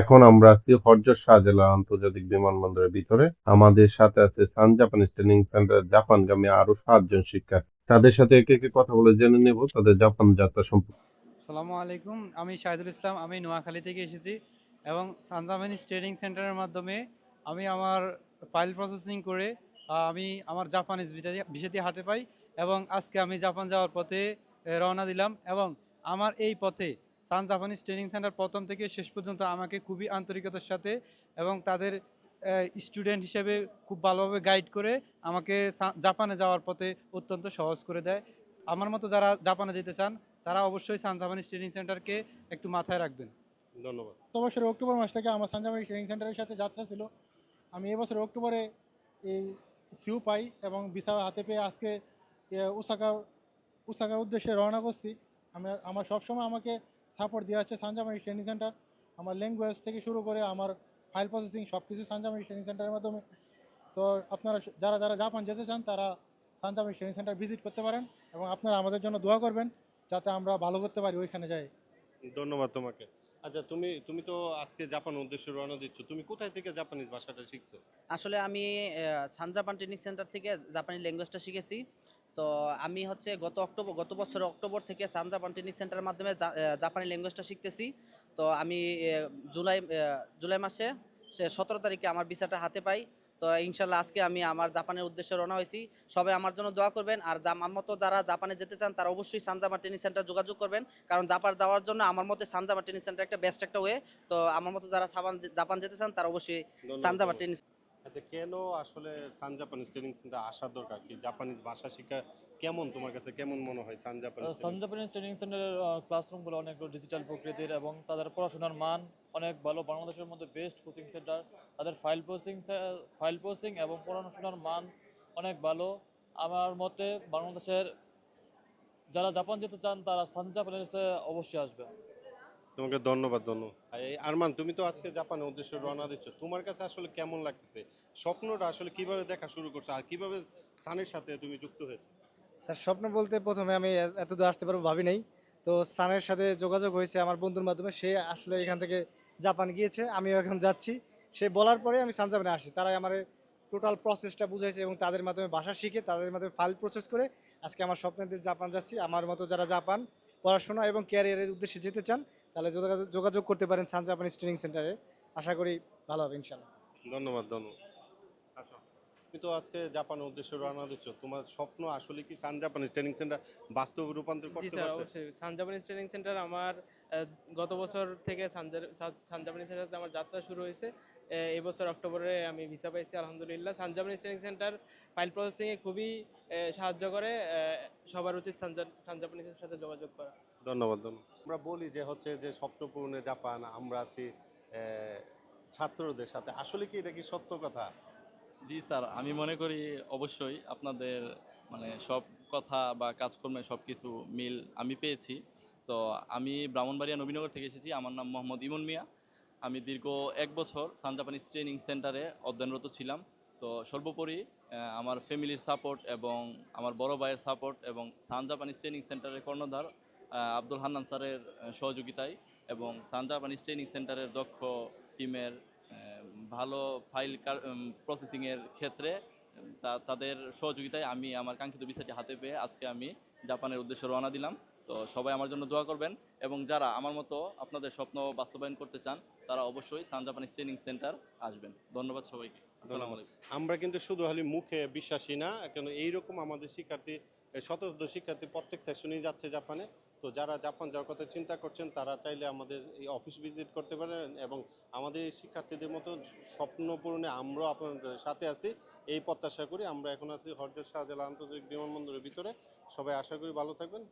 এখন আমরা আছি হরজত শাহজালাল আন্তর্জাতিক বিমানবন্দরের ভিতরে। আমাদের সাথে আছে সান জাপানিজ ট্রেনিং সেন্টার জাপানগামী আরও সাতজন শিক্ষার্থী তাদের সাথে একে একে কথা বলে জেনে নেব, তাদের জাপান যাত্রা সম্পর্কে। সালামু আলাইকুম, আমি শাহিদুল ইসলাম, আমি নোয়াখালী থেকে এসেছি এবং সানজামানিস ট্রেনিং সেন্টারের মাধ্যমে আমি আমার ফাইল প্রসেসিং করে আমি আমার জাপানিজ বিষয়টি হাতে পাই এবং আজকে আমি জাপান যাওয়ার পথে রওনা দিলাম এবং আমার এই পথে সান জাপানিজ ট্রেনিং সেন্টার প্রথম থেকে শেষ পর্যন্ত আমাকে খুবই আন্তরিকতার সাথে এবং তাদের স্টুডেন্ট হিসেবে খুব ভালোভাবে গাইড করে আমাকে জাপানে যাওয়ার পথে অত্যন্ত সহজ করে দেয়। আমার মতো যারা জাপানে যেতে চান তারা অবশ্যই সান জাপানিজ ট্রেনিং সেন্টারকে একটু মাথায় রাখবেন। ধন্যবাদ। গত বছরের অক্টোবর মাস থেকে আমার সানজামারি ট্রেনিং সেন্টারের সাথে যাত্রা ছিল। আমি এবছর অক্টোবরে এই সিউ পাই এবং ভিসা হাতে পেয়ে আজকে ওসাকার ওসাকার উদ্দেশ্যে রওনা করছি। আমি আমার সবসময় আমাকে সাপোর্ট দেওয়া হচ্ছে সানজামারি ট্রেনিং সেন্টার আমার ল্যাঙ্গুয়েজ থেকে শুরু করে আমার ফাইল প্রসেসিং সব কিছু সানজামারি ট্রেনিং সেন্টারের মাধ্যমে। তো আপনারা যারা যারা জাপান যেতে চান তারা সানজামারি ট্রেনিং সেন্টার ভিজিট করতে পারেন এবং আপনারা আমাদের জন্য দোয়া করবেন যাতে আমরা ভালো করতে পারি ওইখানে যাই। ধন্যবাদ তোমাকে। আচ্ছা তুমি তুমি তো আজকে জাপান উদ্দেশ্যে রওনা দিচ্ছ। তুমি কোথায় থেকে জাপানিজ ভাষাটা শিখছো? আসলে আমি আহ, সান জাপান ট্রেনিং সেন্টার থেকে জাপানি ল্যাঙ্গুয়েজটা শিখেছি। তো আমি হচ্ছে গত অক্টোবর গত বছর অক্টোবর থেকে সান জাপান ট্রেনিং সেন্টারের মাধ্যমে জাপানি ল্যাঙ্গুয়েজটা শিখতেছি। তো আমি জুলাই জুলাই মাসে সে সতেরো তারিখে আমার ভিসাটা হাতে পাই। তো ইনশাল্লাহ আজকে আমি আমার জাপানের উদ্দেশ্যে রওনা হয়েছি। সবাই আমার জন্য দোয়া করবেন। আর আমার মতো যারা জাপানে যেতে চান তারা অবশ্যই সান জাপান ট্রেনিং সেন্টার যোগাযোগ করবেন। কারণ জাপান যাওয়ার জন্য আমার মতে সান জাপান ট্রেনিং সেন্টার একটা বেস্ট একটা ওয়ে তো আমার মতো যারা জাপান যেতে চান তারা অবশ্যই সানজামা ট্রেনিং আচ্ছা কেন আসলে সান জাপানিজ ট্রেনিং সেন্টার আসার দরকার? কি জাপানিজ ভাষা শিক্ষা কেমন তোমার কাছে? কেমন মনে হয় Sun Japanese Sun Japanese training সেন্টারের ক্লাসরুমগুলো অনেক ডিজিটাল প্রকৃতির এবং তাদের পড়াশোনার মান অনেক ভালো। বাংলাদেশের মধ্যে বেস্ট কোচিং সেন্টার তাদের ফাইল পোস্টিং ফাইল পোস্টিং এবং পড়াশোনার মান অনেক ভালো। আমার মতে বাংলাদেশের যারা জাপান যেতে চান তারা সান জাপানিজে অবশ্যই আসবে। তোমাকে ধন্যবাদ ধন্য এই আরমান তুমি তো আজকে জাপানের উদ্দেশ্যে রওনা দিচ্ছ। তোমার কাছে আসলে কেমন লাগতেছে? স্বপ্নটা আসলে কীভাবে দেখা শুরু করছ? আর কীভাবে সানের সাথে তুমি যুক্ত হয়েছো? স্যার স্বপ্ন বলতে প্রথমে আমি এত দূর আসতে পারব ভাবি নাই। তো সানের সাথে যোগাযোগ হয়েছে আমার বন্ধুর মাধ্যমে। সে আসলে এখান থেকে জাপান গিয়েছে আমিও এখন যাচ্ছি। সে বলার পরে আমি সান জাপানে আসি। তারাই আমার টোটাল প্রসেসটা বুঝাইছে এবং তাদের মাধ্যমে ভাষা শিখে তাদের মাধ্যমে ফাইল প্রসেস করে আজকে আমার স্বপ্নের দেশ জাপান যাচ্ছি। আমার মতো যারা জাপান পড়াশোনা এবং ক্যারিয়ারের উদ্দেশ্যে যেতে চান তাহলে যোগাযোগ যোগাযোগ করতে পারেন সান জাপানিজ ট্রেনিং সেন্টারে আশা করি ভালো হবে ইনশাল্লাহ ধন্যবাদ ধন্যবাদ। আসো তুমি তো আজকে জাপানের উদ্দেশ্যে রওনা দিচ্ছ। তোমার স্বপ্ন আসলে কি সান জাপানিজ ট্রেনিং সেন্টার বাস্তব রূপান্তর জি করতে স্যার পারছে? অবশ্যই। সান জাপানিজ ট্রেনিং সেন্টার আমার গত বছর থেকে সান জাপানিজ সেন্টারে আমার যাত্রা শুরু হয়েছে। এ, এই বছর অক্টোবরে আমি ভিসা পাইছি আলহামদুলিল্লাহ। Sun Japanese training centre file প্রসেসিংয়ে খুবই সাহায্য করে সবার উচিত সান জা- সান সাথে যোগাযোগ করা। ধন্যবাদ ধন্যবাদ। আমরা বলি যে হচ্ছে যে স্বপ্ন পূরণে জাপান আমরা আছি ছাত্রদের সাথে। আসলে কি এটা কি সত্য কথা? জি স্যার আমি মনে করি অবশ্যই আপনাদের মানে সব কথা বা কাজকর্মে সব কিছু মিল আমি পেয়েছি। তো আমি ব্রাহ্মণবাড়িয়া নবীনগর থেকে এসেছি আমার নাম মোহাম্মদ ইমন মিয়া। আমি দীর্ঘ এক বছর সান জাপানিজ ট্রেনিং সেন্টারে অধ্যয়নরত ছিলাম। তো সর্বোপরি আমার ফ্যামিলির সাপোর্ট এবং আমার বড় ভাইয়ের সাপোর্ট এবং সান জাপানিজ ট্রেনিং সেন্টারের কর্ণধার আব্দুল হান্নান স্যারের সহযোগিতায় এবং সান জাপানিজ ট্রেনিং সেন্টারের দক্ষ টিমের ভালো ফাইল প্রসেসিংয়ের ক্ষেত্রে তাদের সহযোগিতায় আমি আমার কাঙ্ক্ষিত বিষয়টি হাতে পেয়ে আজকে আমি জাপানের উদ্দেশ্যে রওনা দিলাম। তো সবাই আমার জন্য দোয়া করবেন এবং যারা আমার মতো আপনাদের স্বপ্ন বাস্তবায়ন করতে চান, তারা অবশ্যই সান জাপানিজ ট্রেনিং সেন্টার আসবেন। ধন্যবাদ সবাইকে। আমরা কিন্তু শুধু খালি মুখে বিশ্বাসী না কেন এইরকম আমাদের শিক্ষার্থী শত শত শিক্ষার্থী প্রত্যেক সেশনেই যাচ্ছে জাপানে। তো যারা জাপান যাওয়ার কথা চিন্তা করছেন তারা চাইলে আমাদের এই অফিস ভিজিট করতে পারেন এবং আমাদের এই শিক্ষার্থীদের মতো স্বপ্ন পূরণে আমরাও আপনাদের সাথে আছি। এই প্রত্যাশা করি আমরা এখন আছি হরজত শাহজালাল আন্তর্জাতিক বিমানবন্দরের ভিতরে। সবাই আশা করি ভালো থাকবেন।